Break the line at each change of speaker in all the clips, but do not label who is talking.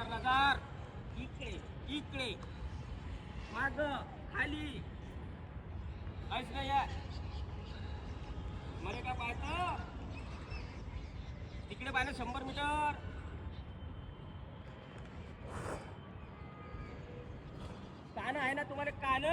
शंभर मीटर इकडे इकडे. माग खाली. काहीच नाही मला काय पाहत? तिकडे पाहिलं शंभर मीटर. कान आहे ना तुम्हाला कान?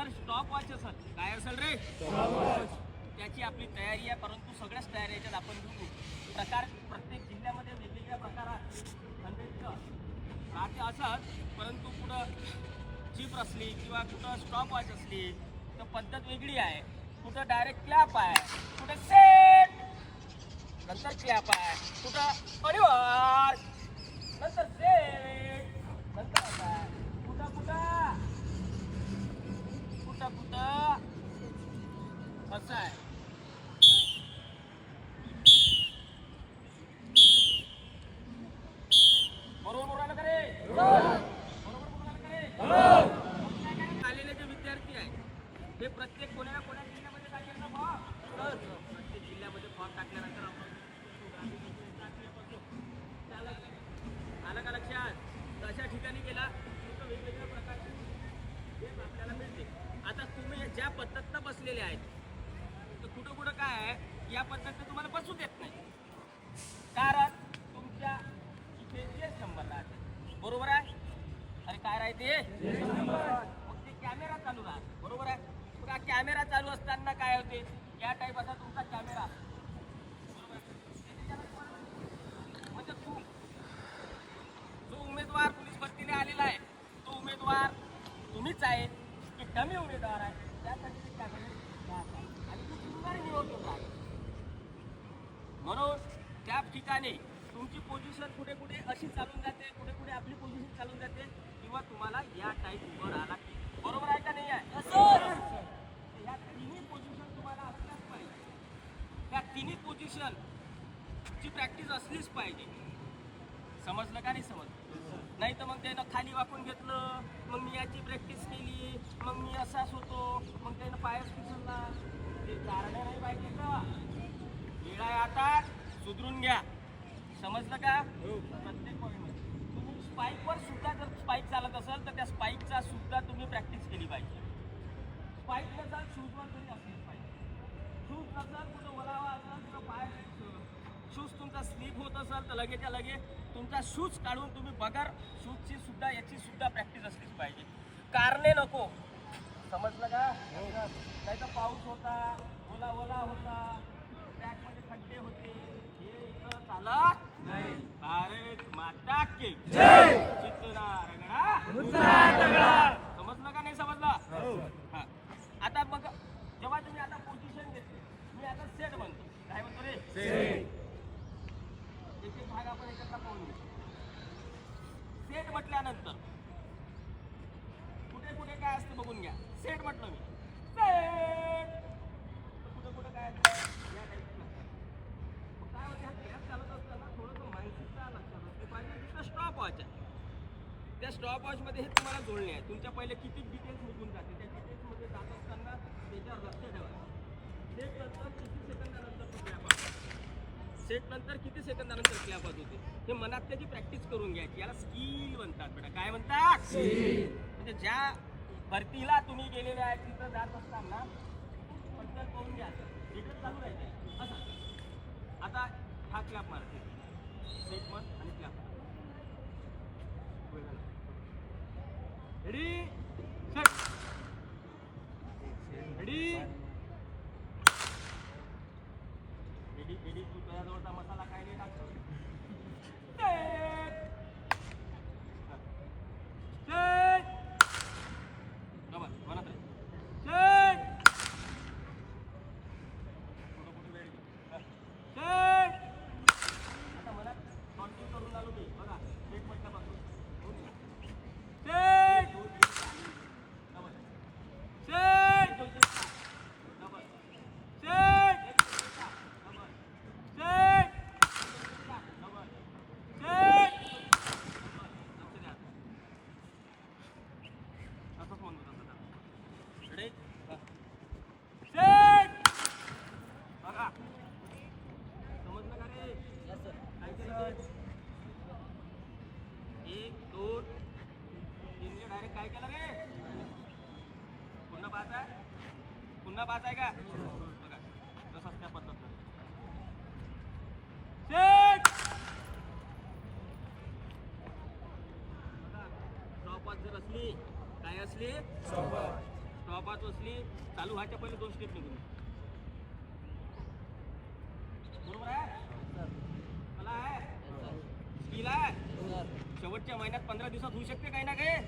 जर स्टॉप वॉच असेल काय असेल रे? त्याची आपली तयारी आहे परंतु सगळ्याच तयारी याच्यात आपण घेऊ. प्रकार प्रत्येक जिल्ह्यामध्ये वेगवेगळ्या प्रकारात. राहते असत परंतु कुठं जीप असली किंवा कुठं स्टॉप वॉच असली तर पद्धत वेगळी आहे. कुठं डायरेक्ट क्लॅप आहे कुठं सेट नंतर क्लॅप आहे कुठं परिवार नंतर सेट नंतर असं आहे. कुठं कुठं कुठं कुठं असं आहे बरोबर बोलायला का रे बरोबर बोलायला का रे आलेले जे विद्यार्थी आहेत. ते प्रत्येक कोण्या ना कोण्या जिल्ह्यामध्ये टाकेल ना फॉर्म प्रत्येक जिल्ह्यामध्ये फॉर्म टाकल्यानंतर आपण त्याला- आलं का लक्षात? तशा ठिकाणी गेला तिथं वेगवेगळ्या प्रकारचे गेम आपल्याला मिळते. आता तुम्ही ज्या पद्धतीनं बसलेले आहेत तर कुठं कुठं काय आहे या पद्धतीनं तुम्हाला बसू देत नाही. कारण तुमच्या इथे तेच नंबर राहते बरोबर आहे? अरे काय राहते मग ते कॅमेरा चालू राहते बरोबर आहे? मग हा कॅमेरा चालू असताना काय होते? या टाईप असा तुमचा कॅमेरा म्हणजे तू जो उमेदवार पोलीस भरतीने आलेला आहे तो उमेदवार तुम्हीच आहे. की कमी उमेदवार आहे. त्यासाठी ते कॅमेरे आणि तो तुम्हाला निवडून राहतो म्हणून त्या ठिकाणी पोझिशन कुठे कुठे अशी चालून जाते कुठे कुठे आपली पोझिशन चालून जाते किंवा तुम्हाला या टाईप उभं राहा लागते बरोबर आहे का नाही आहे? या तिन्ही पोझिशन तुम्हाला असल्याच पाहिजे. या तिन्ही पोझिशन ची प्रॅक्टिस असलीच पाहिजे. समजलं का नाही समजलं? नाही तर मग त्यानं खाली वाकून घेतलं मग मी याची प्रॅक्टिस केली मग मी असाच होतो मग त्यानं पायच फिसरला ते कारण नाही पाहिजे का वेळ आहे आता सुधरून घ्या समजलं का प्रत्येक पॉईंटमध्ये तुम्ही स्पाईकवर सुद्धा जर स्पाईक चालत असेल तर त्या स्पाईकचा सुद्धा तुम्ही प्रॅक्टिस केली पाहिजे. स्पाईक नसाल शूजवर तरी असेल पाहिजे शूज नसाल कुठं ओलावा असेल किंवा पाय शूज तुमचा स्लीप होत असेल तर लगेच्या लगे तुमचा शूज काढून तुम्ही बगर शूजची सुद्धा याची सुद्धा प्रॅक्टिस असलीच पाहिजे. कारणे नको. समजलं का? हो नाही तर पाऊस होता ओला ओला होता ट्रॅकमध्ये खड्डे होते. हे इथं चाला attacking. स्टॉप वॉच मध्ये हे तुम्हाला जोडणे आहे. तुमच्या पहिले किती डिटेल्स निघून जाते त्या डिटेल्समध्ये जात असताना त्याच्यावर लक्ष ठेवा. सेट नंतर किती सेकंदानंतर क्लॅप सेट नंतर किती सेकंदानंतर क्लॅप होत होते? हे मनात त्याची प्रॅक्टिस करून घ्यायची? याला स्किल म्हणतात बेटा. काय म्हणतात? म्हणजे ज्या भरतीला तुम्ही गेलेले आहे तिथं जात असताना पटकन करून घ्या. डिटेल चालू राहायचे असं. आता हा क्लॅप मारते सेट मन आणि क्लॅप Ready? एक दोन. तीनने डायरेक्ट काय केलं रे? पुन्हा पाच आहे? पुन्हा पाच आहे का? बघा तसंच त्या पद्धत टॉपात जर असली काय असली? टॉपात असली चालू व्हायच्या पहिले दोन स्टेप निघून. शेवटच्या महिन्यात पंधरा दिवसात होऊ शकते काही ना काही?